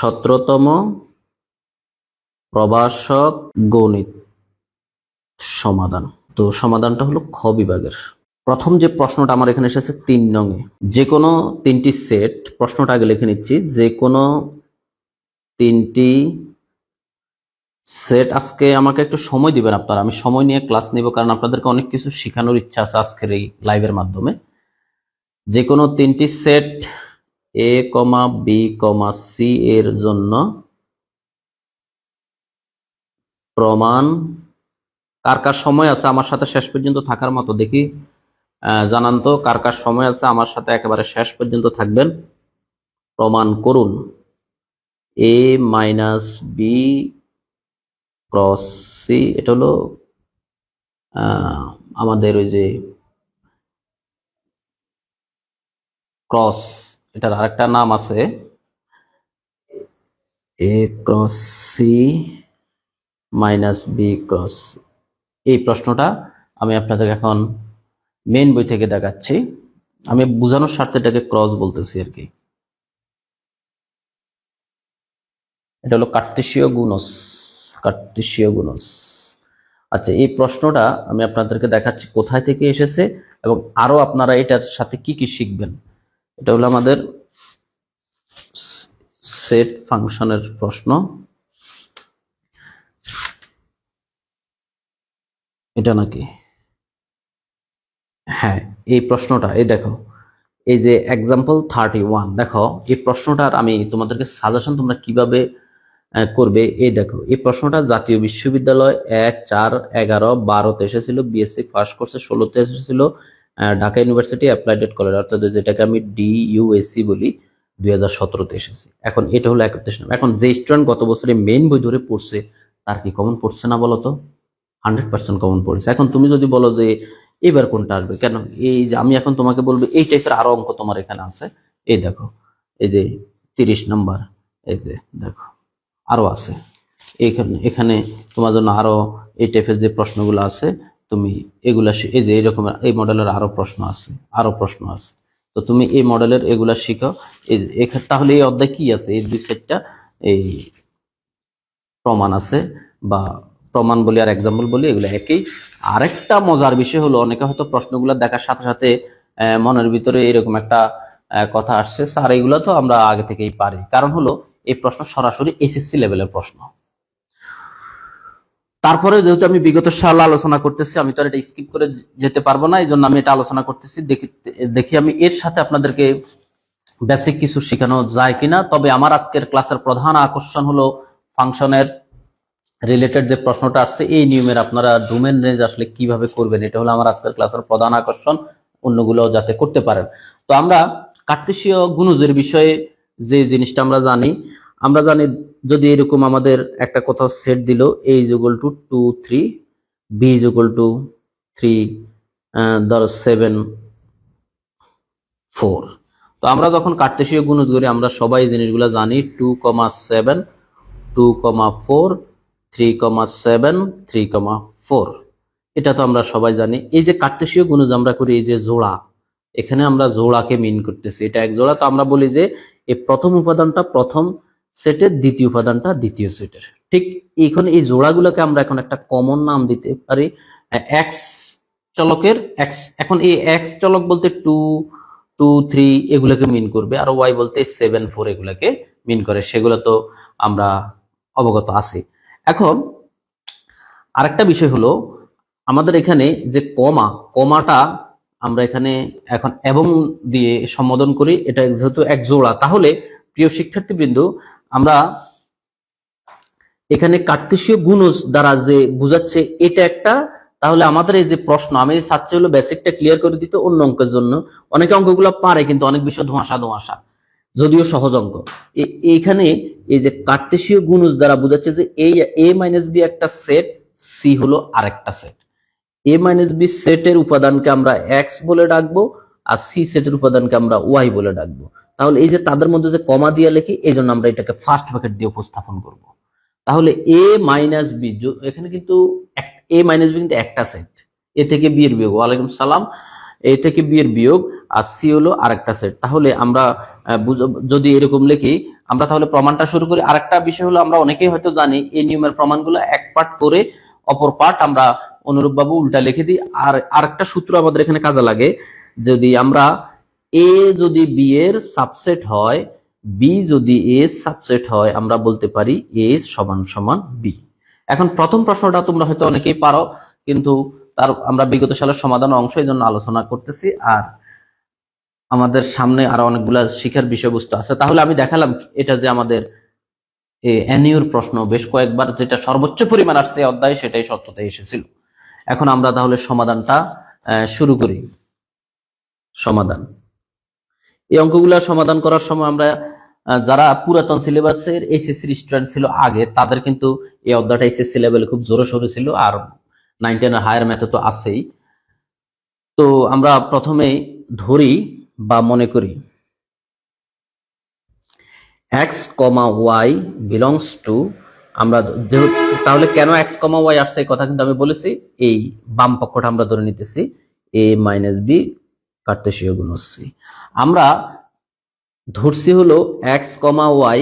সতেরোতম প্রভাষক গণিত সমাধান। তো সমাধানটা হলো খ বিভাগের। প্রথম যে প্রশ্নটা আমার এখানে এসেছে তিন নঙে যে কোনো তিনটি সেট, প্রশ্নটা আগে লিখে নিচ্ছি, যে কোনো তিনটি সেট আজকে আমাকে একটু সময় দিবেন আপনারা। আমি সময় নিয়ে ক্লাস নিব কারণ আপনাদেরকে অনেক কিছু শেখানোর ইচ্ছা আছে আজকের এই লাইভের মাধ্যমে। যে কোনো তিনটি set A comma B comma C এর জন্য প্রমাণ। কার কার সময় আছে আমার সাথে শেষ পর্যন্ত থাকার মতো দেখি। জানান তো, কার কার সময় আছে আমার সাথে একেবারে শেষ পর্যন্ত থাকবেন। প্রমাণ করুন। A minus B cross C, এটা হলো আমাদের ওই যে ক্রস এটার আরেকটা নাম আছে A cross C minus B cross এই প্রশ্নটা আমি আপনাদের এখন মেন বই থেকে দেখাচ্ছি। আমি বোঝানোর স্বার্থে এটাকে ক্রস বলতেছি আর কি। এটা হলো কার্তেশীয় গুণস কার্তেশীয় গুণস। আচ্ছা এই প্রশ্নটা আমি আপনাদেরকে দেখাচ্ছি কোথায় থেকে এসেছে এবং আরও আপনারা এটার সাথে কি কি শিখবেন। এটা হলো আমাদের সেট ফাংশনের প্রশ্ন। এটা নাকি? হ্যাঁ এই প্রশ্নটা, এই দেখো, এই যে এক্সাম্পল থার্টি ওয়ান দেখো, এই প্রশ্নটার আমি তোমাদেরকে সাজেশন তোমরা কীভাবে করবে, এই দেখো, এই প্রশ্নটা জাতীয় বিশ্ববিদ্যালয় এক চার এগারো বারোতে এসেছিল বিএসসি ফার্স্ট কোর্সে ষোলোতে এসেছিল ঢাকা ইউনিভার্সিটি অ্যাপ্লাইডেড কলেজ অর্থাৎ যেটাকে আমি ডি ইউএসসি বলি, দুই হাজার সতেরোতে এসেছি। এখন এটা হলো একত্রিশ নম্বর। এখন যে স্টুডেন্ট গত বছরে মেন বই ধরে পড়ছে, তার কি কমন পড়ছে না বলো তো হান্ড্রেড পার্সেন্ট কমন পড়েছে। এখন তুমি যদি বলো যে, এবার কোনটা আসবে? কেন? এই যে আমি এখন তোমাকে বলব, এই টাইপের আরও অঙ্ক তোমার এখানে আছে। এই দেখো, এই যে তিরিশ নাম্বার, এই যে দেখো, আরও আছে। এখানে এখানে তোমার জন্য আরও এই টাইপের যে প্রশ্নগুলো আছে তুমি এগুলা এই যে এরকম এই মডেলের আরও প্রশ্ন আছে, আরও প্রশ্ন আছে। তো তুমি এই মডেলের এগুলা শিখো। এই তাহলে এই অধ্যায় কি আছে? এই দুই সেটটা এই প্রমাণ আছে বা প্রমাণ বলি আর এক্সাম্পল বলি, এগুলো একই। আরেকটা মজার বিষয় হলো, অনেকে হয়তো প্রশ্নগুলো দেখার সাথে সাথে মনের ভিতরে এরকম একটা কথা আসছে। স্যার, এগুলো তো আমরা আগে থেকেই পারি। কারণ হলো, এই প্রশ্ন সরাসরি এসএসসি লেভেলের প্রশ্ন। তারপরে যেহেতু আমি বিগত সাল আলোচনা করতেছি, আমি তো এটা স্কিপ করে যেতে পারব না এই জন্য আমি এটা আলোচনা করতেছি, দেখি দেখি আমি এর সাথে আপনাদেরকে বেসিক কিছু শেখানো যায় কিনা। তবে আমার আজকের ক্লাসের প্রধান আকর্ষণ হলো ফাংশনের রিলেটেড যে প্রশ্নটা আসছে, এই নিয়মের আপনারা ডোমেন রেঞ্জ আসলে কীভাবে করবেন, এটা হলো আমার আজকের ক্লাসের প্রধান আকর্ষণ, অন্যগুলো যাতে করতে পারেন। তো আমরা কার্তেশীয় গুণজের বিষয়ে যে জিনিসটা আমরা জানি আমরা জানি যদি এরকম আমাদের একটা কোথাও সেট দিল A is equal to two three B is equal to three ধরো সেভেন ফোর তো আমরা যখন কার্তেশীয় গুণ করি, আমরা সবাই জিনিসগুলো জানি two comma seven two comma four three comma seven three comma four এটা তো আমরা সবাই জানি। এই যে কার্তেশীয় গুণজ আমরা করি, এই যে জোড়া, এখানে আমরা জোড়াকে মিন করতেছি। এটা এক জোড়া, তো আমরা বলি যে, এই প্রথম উপাদানটা প্রথম সেটের দ্বিতীয় উপাদানটা দ্বিতীয় সেটের। ঠিক এখন এই জোড়াগুলোকে আমরা এখন একটা কমন নাম দিতে পারি এক্স চলকের এক্স এখন এই এক্স চলক বলতে টু টু থ্রি এগুলোকে মিন করবে, আর ওয়াই বলতে সেভেন ফোর এগুলোকে মিন করে। সেগুলো তো আমরা অবগত আছি। এখন আরেকটা বিষয় হলো, আমাদের এখানে যে কমা, কমাটা আমরা এখানে এখন এবং দিয়ে সম্বোধন করি, এটা যেহেতু এক জোড়া, তাহলে প্রিয় শিক্ষার্থীবৃন্দ আমরা এখানে কার্তেশীয় গুণজ দ্বারা যে বুঝাচ্ছে এটা একটা, তাহলে আমাদের এই যে প্রশ্ন, আমি চাচ্ছি হলো বেসিকটা ক্লিয়ার করে দিতে অন্য অঙ্কের জন্য। অনেকে অঙ্কগুলো পারে কিন্তু অনেক বিষয় ধোঁয়াশা ধোঁয়াশা। যদিও সহজ অঙ্ক। এইখানে এই যে কার্তেশীয় গুণজ দ্বারা বোঝাচ্ছে যে এই এ মাইনাস বি একটা সেট সি হলো আরেকটা সেট এ মাইনাস বি সেটের উপাদানকে আমরা এক্স বলে ডাকবো, আর সি সেটের উপাদানকে আমরা ওয়াই বলে ডাকবো। তাহলে এই যে তাদের মধ্যে যে কমা দিয়ে লিখি, এই জন্য আমরা এটাকে ফার্স্ট ব্র্যাকেট দিয়ে উপস্থাপন করব। তাহলে এ মাইনাস বি এখানে কিন্তু এ মাইনাস বি কিন্তু একটা সেট এ থেকে বি এর বিয়োগ, ওয়ালাইকুম সালাম। এ থেকে বি এর বিয়োগ, আর সি হলো আরেকটা সেট তাহলে আমরা যদি এরকম লিখি, আমরা তাহলে প্রমাণটা শুরু করি। আরেকটা বিষয় হলো, আমরা অনেকেই হয়তো জানি, এই নিয়মের প্রমাণগুলো এক পার্ট করে অপর পার্ট আমরা অনুরূপভাবে উল্টা লিখে দিই। আর আরেকটা সূত্র আমাদের এখানে কাজে লাগে, যদি আমরা এ যদি বি এর সাবসেট হয় বি যদি এ সাবসেট হয়, আমরা বলতে পারি এ সমান সমান বি এখন প্রথম প্রশ্নটা তোমরা হয়তো অনেকেই পারো, কিন্তু তার আমরা বিগত সালের সমাধান অংশ এই জন্য আলোচনা করতেছি। আর আমাদের সামনে আরও অনেকগুলা শিখার বিষয়বস্তু আছে। তাহলে আমি দেখালাম এটা যে আমাদের অ্যানিউর প্রশ্ন বেশ কয়েকবার, যেটা সর্বোচ্চ পরিমাণ আসছে অধ্যায়ে, সেটাই সত্যতে এসেছিল। এখন আমরা তাহলে সমাধানটা শুরু করি। সমাধান। এই অঙ্কগুলো সমাধান করার সময় আমরা যারা পুরাতন সিলেবাসের এইচএসসি স্টুডেন্ট ছিল আগে, তাদের কিন্তু এই অধ্যায়টা এইচএসসি লেভেলে খুব জোরে সোরে ছিল আর নাইন টেনের হায়ার ম্যাথে তো আছেই। তো আমরা প্রথমেই ধরি বা মনে করি। X comma Y belongs to আমরা যেহেতু, তাহলে কেন এক্স কমা ওয়াই আসছে এই কথা কিন্তু আমি বলেছি। এই বাম পক্ষটা আমরা ধরে নিতেছি এ মাইনাস বি কার্তেশীয় সি আমরা ধরছি হলো এক্স কমা ওয়াই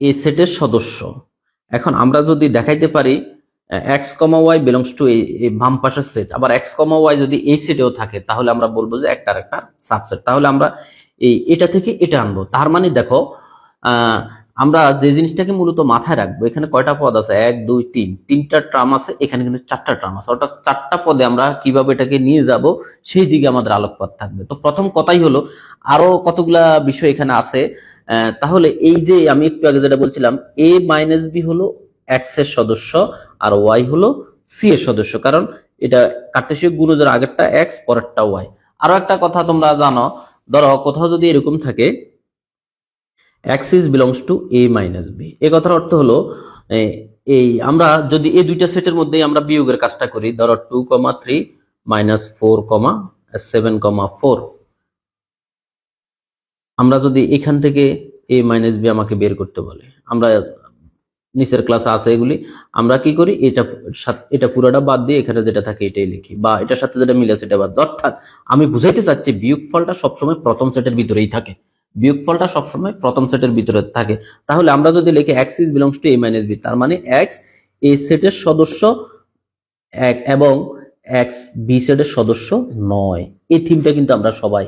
এ সেটের সদস্য। এখন আমরা যদি দেখাইতে পারি X comma Y belongs to এই বাম সেট আবার এক্স কমা ওয়াই যদি এই সেটেও থাকে তাহলে আমরা বলব যে একটার একটা সাবসেট তাহলে আমরা এই এটা থেকে এটা আনব। তার মানে দেখো আহ, আমরা যে জিনিসটাকে মূলত মাথায় রাখব, এখানে কয়টা পদ আছে? এক, দুই, তিন। তিনটা ট্রাম আছে, এখানে কিন্তু চারটা ট্রাম আছে। অর্থাৎ চারটা পদে আমরা কীভাবে এটাকে নিয়ে যাব, সেই দিকে আমাদের আলোকপাত থাকবে। তো প্রথম কথাই হলো, আরও কতগুলা বিষয় এখানে আছে। তাহলে এই যে আমি একটু আগে যেটা বলছিলাম এ মাইনাস বি হলো এক্সের সদস্য আর ওয়াই হলো সি এর সদস্য। কারণ এটা কার্টেশীয় গুণজের আগেরটা এক্স পরেরটা ওয়াই আরও একটা কথা তোমরা জানো, ধরো কোথাও যদি এরকম থাকে is belongs to A minus B এ কথার অর্থ হলো এই আমরা যদি এই দুইটা সেটের মধ্যেই আমরা বিয়োগের কাজটা করি, ধরো two comma three minus four comma seven comma four আমরা যদি এখান থেকে এ মাইনাস বি আমাকে বের করতে বলে, আমরা নিচের ক্লাসে আছে এগুলি, আমরা কি করি, এটা এটা পুরোটা বাদ দিয়ে এখানে যেটা থাকে এটাই লিখি, বা এটার সাথে যেটা মিলে সেটা বাদ অর্থাৎ আমি বুঝাইতে চাচ্ছি বিয়োগ ফলটা সবসময় প্রথম সেটের ভিতরেই থাকে। বিয়োগ ফলটা সবসময় প্রথম সেটের ভিতরে থাকে। তাহলে আমরা যদি লিখি X is belongs to A minus B তার মানে এক্স এ সেটের সদস্য এক এবং এক্স বি সেটের সদস্য নয়। এই থিমটা কিন্তু আমরা সবাই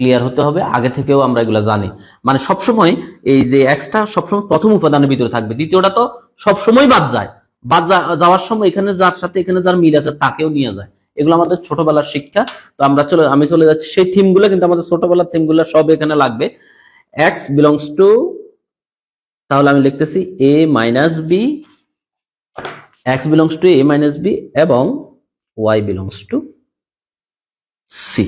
ক্লিয়ার হতে হবে, আগে থেকেও আমরা এগুলা জানি। মানে সবসময় এই যে এক্সটা সবসময় প্রথম উপাদানের ভিতরে থাকবে, দ্বিতীয়টা তো সবসময় বাদ যায়। বাদ যাওয়ার সময় এখানে যার সাথে এখানে যার মিল আছে তাকেও নিয়ে যায়। এগুলো আমাদের ছোটবেলার শিক্ষা। তো আমরা চলে, আমি চলে যাচ্ছি সেই থিমগুলো, কিন্তু আমাদের ছোটবেলার থিমগুলো সব এখানে লাগবে। এক্স বিলংস টু তাহলে আমি লিখতেছি A minus B X belongs to A minus B এবং ওয়াই বিলংস টু সি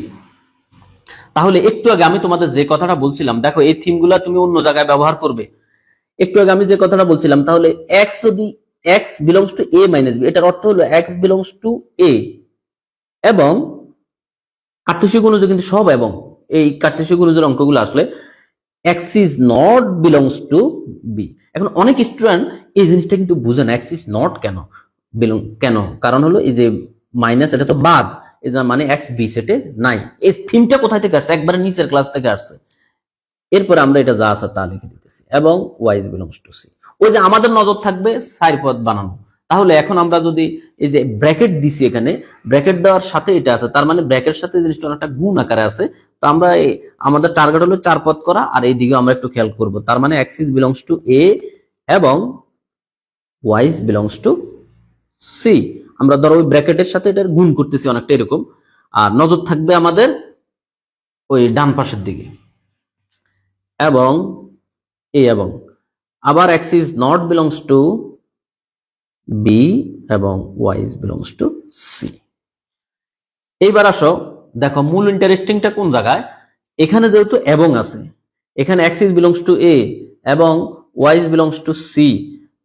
তাহলে একটু আগে আমি তোমাদের যে কথাটা বলছিলাম, দেখো এই থিমগুলা তুমি অন্য জায়গায় ব্যবহার করবে। একটু আগে আমি যে কথাটা বলছিলাম, তাহলে এক্স যদি X belongs to A minus B এটার অর্থ হলো এক্স বিলংস টু এ এবং কার্তেশীয় গুণজ কিন্তু সব এবং এই কার্তেশীয় গুণজের অঙ্কগুলো আসলে X is not belongs to B এখন অনেক স্টুডেন্ট এই জিনিসটা কিন্তু বুঝে না এক্স ইজ নট কেন বিলং কেন? কারণ হলো এই যে মাইনাস এটা তো বাদ, এই মানে এক্স বি সেটে নাই। এই থিমটা কোথায় থেকে আসছে? একবারে নিচের ক্লাস থেকে আসছে। এরপরে আমরা এটা যা আছে তা লিখে দিতেছি এবং ওয়াইজ বিলংস টু সি ওই যে আমাদের নজর থাকবে সাইড পদ বানানো। তাহলে এখন আমরা যদি এই যে ব্র্যাকেট দিছি এখানে, ব্র্যাকেট দেওয়ার সাথে এটা আছে, তার মানে ব্র্যাকেট সাথে জিনিসটা অনেকটা গুণ আকারে আছে। তো আমরা আমাদের টার্গেট হলো চার পথ করা, আর এই দিকে আমরা একটু খেয়াল করব, তার মানে এক্সিস বিলংস টু এ এবং ওয়াইজ বিলংস টু সি আমরা ধরো ওই ব্র্যাকেটের সাথে এটার গুণ করতেছি অনেকটা এরকম, আর নজর থাকবে আমাদের ওই ডান পাশের দিকে। এবং এ এবং, আবার is not belongs to B এবং Y is belongs to C এইবার আসো, দেখো মূল ইন্টারেস্টিংটা কোন জায়গায়? এখানে যেহেতু এবং আছে, এখানে এক্স বিলংস টু এ এবং Y is belongs to C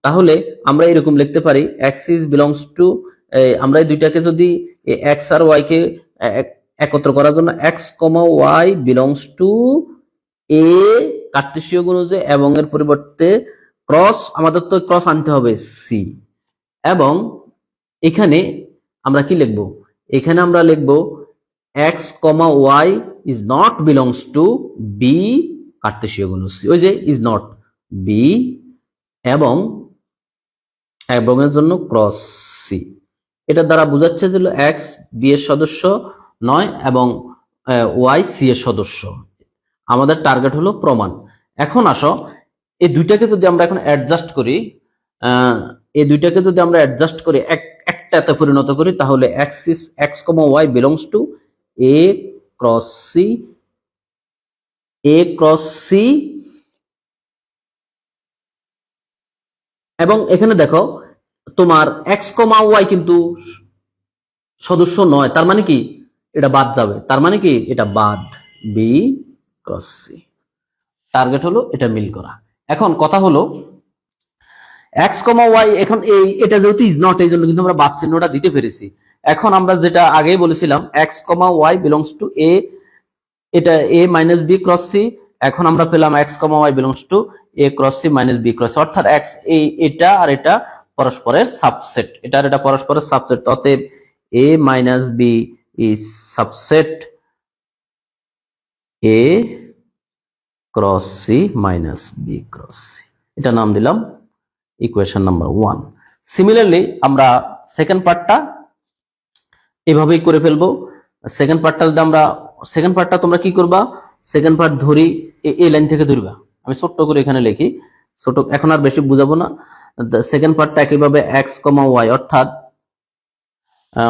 তাহলে আমরা এরকম লিখতে পারি এক্স ইজ বিলংস টু আমরা এই দুইটাকে যদি এক্স আর ওয়াই কে এক- একত্র করার জন্য X comma Y belongs to A কার্তেশীয় গুণজে এবং এর পরিবর্তে ক্রস আমাদের তো ক্রস আনতে হবে সি এবং এখানে আমরা কি লিখব? এখানে আমরা লিখব X comma Y is not belongs to B কার্তেশীয় গুণসি। ওই যে ইজ নট বি এবং এবং এর জন্য ক্রস সি এটা দ্বারা বোঝাচ্ছে যে এক্স বি এর সদস্য নয় এবং ওয়াই সি এর সদস্য। আমাদের টার্গেট হলো প্রমাণ। এখন আসো, এই দুইটাকে যদি আমরা এখন অ্যাডজাস্ট করি এই দুইটাকে যদি আমরা অ্যাডজাস্ট করি এক একটাতে পরিণত করি, তাহলে axis X comma Y belongs to A cross C A cross C এবং এখানে দেখো, তোমার এক্স কমা ওয়াই কিন্তু সদস্য নয়, তার মানে কি? এটা বাদ যাবে। তার মানে কি? এটা বাদ। বি ক্রস সি টার্গেট হলো এটা মিল করা। এখন কথা হলো এক্স কমা ওয়াই এখন এই, এটা যেহেতু ইজ নট এই জন্য কিন্তু আমরা বাদ চিহ্নটা দিতে পেরেছি। এখন আমরা যেটা আগেই বলেছিলাম X comma Y belongs to A এটা A minus B cross C এখন আমরা পেলাম X comma Y belongs to A cross C minus B cross অর্থাৎ এক্স এই, এটা আর এটা পরস্পরের সাবসেট এটা আর এটা পরস্পরের সাবসেট অতএব A minus B is subset A cross C minus B cross C এটা নাম দিলাম ইকুয়েশন নাম্বার ওয়ান সিমিলারলি আমরা সেকেন্ড পার্টটা এভাবেই করে ফেলব। সেকেন্ড পার্টটা যদি আমরা সেকেন্ড পার্টটা তোমরা কি করবা? সেকেন্ড পার্ট ধরি এই লাইন থেকে ধরবা। আমি ছোট্ট করে এখানে লিখি। ছোট এখন আর বেশি বুঝাবো না। সেকেন্ড পার্টটা একইভাবে এক্স কমা ওয়াই অর্থাৎ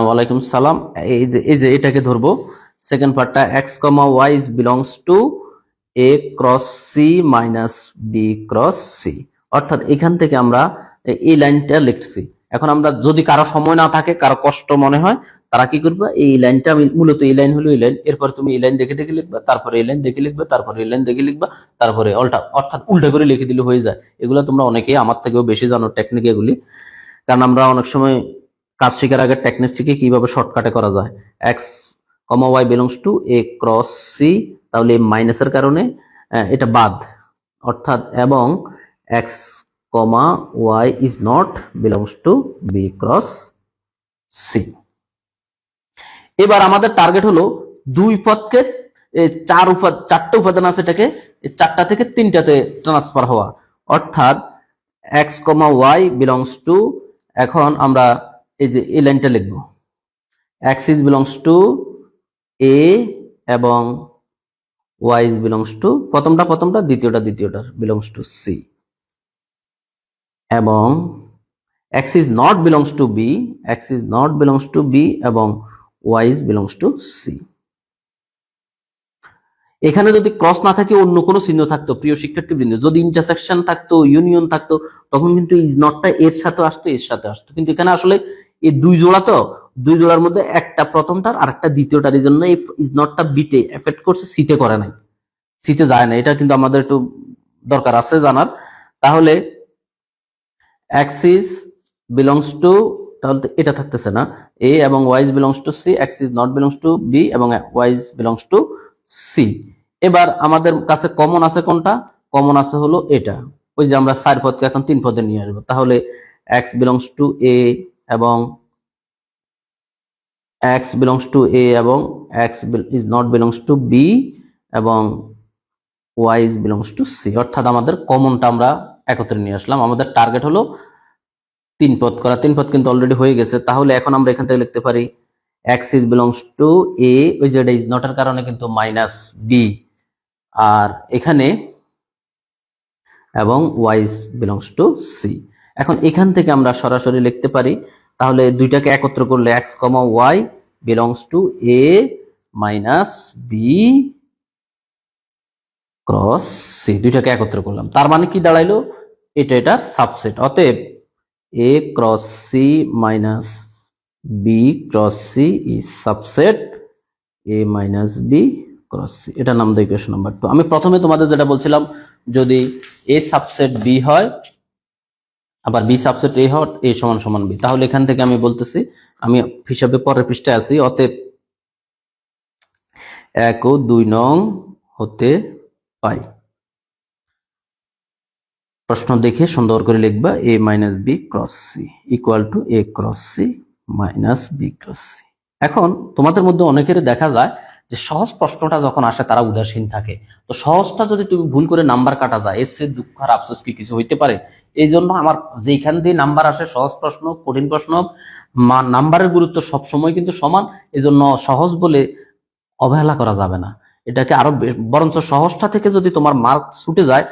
ওয়ালাইকুম সালাম। এই যে এই যে এটাকে ধরবো। সেকেন্ড পার্টটা X comma Y belongs to A cross C minus B cross C অর্থাৎ এখান থেকে আমরা এই লাইনটা লিখছি। এখন আমরা যদি কারও সময় না থাকে, কারও কষ্ট মনে হয়, তারা কি করবে? এই লাইনটা মূলত এই লাইন হলো এই লাইন। এরপর তুমি এই লাইন দেখে দেখে লিখবা, তারপরে এই লাইন দেখে লিখবে, তারপরে এই লাইন দেখে লিখবা, তারপরে উল্টা অর্থাৎ উল্টা করে লিখে দিলে হয়ে যায়। এগুলো তোমরা অনেকেই আমার থেকেও বেশি জানো টেকনিক এগুলি। কারণ আমরা অনেক সময় কাজ শেখার আগে টেকনিক শিখে কীভাবে শর্টকাটে করা যায়। X comma Y belongs to A cross C তাহলে মাইনাসের কারণে এটা বাদ। অর্থাৎ এবং X comma Y is not belongs to B cross C এবার আমাদের টার্গেট হলো দুই পদকে চার উপাদ চারটে উপাদান আছে এটাকে চারটা থেকে তিনটাতে ট্রান্সফার হওয়া। অর্থাৎ X comma Y belongs to এখন আমরা এই যে এই লাইনটা লিখব। X is belongs to A এবং ওয়াই ইজ বিলংস টু প্রথমটা প্রথমটা, দ্বিতীয়টা দ্বিতীয়টা বিলংস টু সি এবং X is not belongs to B X is not belongs to B এবং Y is belongs to C এখানে যদি ক্রস না থাকে, অন্য কোনো চিহ্ন থাকতো, প্রিয় শিক্ষার্থীবৃন্দ। যদি ইন্টারসেকশন থাকতো ইউনিয়ন থাকতো, তখন কিন্তু ইজ নটটা এর সাথে আসতো, এর সাথে আসতো। কিন্তু এখানে আসলে এই দুই জোড়া তো, দুই জোড়ার মধ্যে একটা প্রথমটার আর একটা দ্বিতীয়টার এই জন্য এই ইজ নটটা বিতে এফেক্ট করছে সিতে করে নাই। সিতে যায় না এটা কিন্তু আমাদের একটু দরকার আছে জানার। তাহলে অ্যাক্সিস বিলংস টু তাহলে এটা থাকতেছে না। এ এবং Y is belongs to C axis not belongs to B এবং Y is belongs to C এবার আমাদের কাছে কমন আছে কোনটা? কমন আছে হলো এটা। ওই যে আমরা চার পদকে এখন তিন পদে নিয়ে আসব। তাহলে এক্স বিলংস টু এ এবং এক্স বিলংস টু এ এবং X is not belongs to B এবং Y is belongs to C অর্থাৎ আমাদের কমনটা আমরা একত্রে নিয়ে আসলাম। আমাদের টার্গেট হলো তিন পদ করা। তিন পদ কিন্তু অলরেডি হয়ে গেছে। তাহলে এখন আমরা এখান থেকে লিখতে পারি X is belongs to A ওই যে ইজ নটের কারণে কিন্তু মাইনাস বি আর এখানে এবং ওয়াই বিলংস টু সি এখন এখান থেকে আমরা সরাসরি লিখতে পারি, তাহলে দুইটাকে একত্র করলে X comma Y belongs to A minus B cross C দুইটাকে একত্র করলাম। তার মানে কি দাঁড়াইলো? এটা এটার সাবসেট অতএব A cross C minus B cross C is subset A minus B cross C এটা নাম দেয় ইকুয়েশন নাম্বার টু আমি প্রথমে তোমাদের যেটা বলছিলাম, যদি এ সাবসেট বি হয়, আবার বি সাবসেট এ হয় এ সমান সমান বি তাহলে এখান থেকে আমি বলতেছি, আমি হিসাবে পরের পৃষ্ঠায় আছি। অতএব এক ও দুই নং হতে পাই। প্রশ্ন দেখে সুন্দর করে লিখবা A minus B cross C equal to A cross C minus B cross C এখন তোমাদের মধ্যে অনেকের দেখা যায় যে সহজ প্রশ্নটা যখন আসে তারা উদাসীন থাকে। তো সহজটা যদি তুমি ভুল করে নাম্বার কাটা যায়, এর চেয়ে দুঃখ আর আফসোস কি কিছু হইতে পারে? এই জন্য আমার যেখান দিয়ে নাম্বার আসে, সহজ প্রশ্ন, কঠিন প্রশ্ন নাম্বারের গুরুত্ব সবসময় কিন্তু সমান এই জন্য সহজ বলে অবহেলা করা যাবে না। এটাকে আরও বরঞ্চ সহজটা থেকে যদি তোমার মার্ক ছুটে যায়,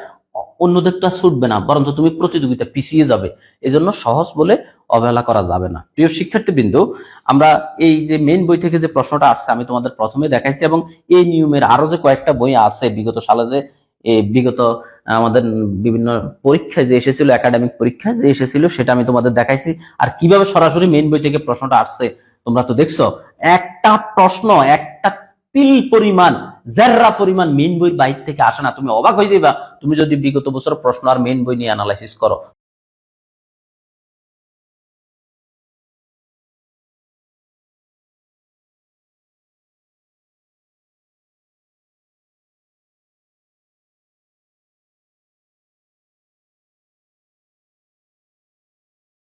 অন্যদেরটা ছুটবে না, বরঞ্চ তুমি প্রতিযোগিতা পিছিয়ে যাবে। এই জন্য সহজ বলে অবহেলা করা যাবে না। প্রিয় শিক্ষার্থীবৃন্দ, আমরা এই যে মেইন বই থেকে যে প্রশ্নটা আসছে, আমি তোমাদের প্রথমে দেখাইছি এবং এই নিয়মের আরও যে কয়েকটা বই আছে, বিগত সালে যে বিগত, আমাদের বিভিন্ন পরীক্ষায় যে এসেছিল একাডেমিক পরীক্ষায় যে এসেছিল, সেটা আমি তোমাদের দেখাইছি। আর কীভাবে সরাসরি মেইন বই থেকে প্রশ্নটা আসছে, তোমরা তো দেখছ, একটা প্রশ্ন, একটা তিল পরিমাণ জাররা পরিমাণ মেইন বই বাইর থেকে আসে না। তুমি অবাক হয়ে যাবা তুমি যদি বিগত বছর প্রশ্ন আর মেইন বই নিয়ে অ্যানালাইসিস করো।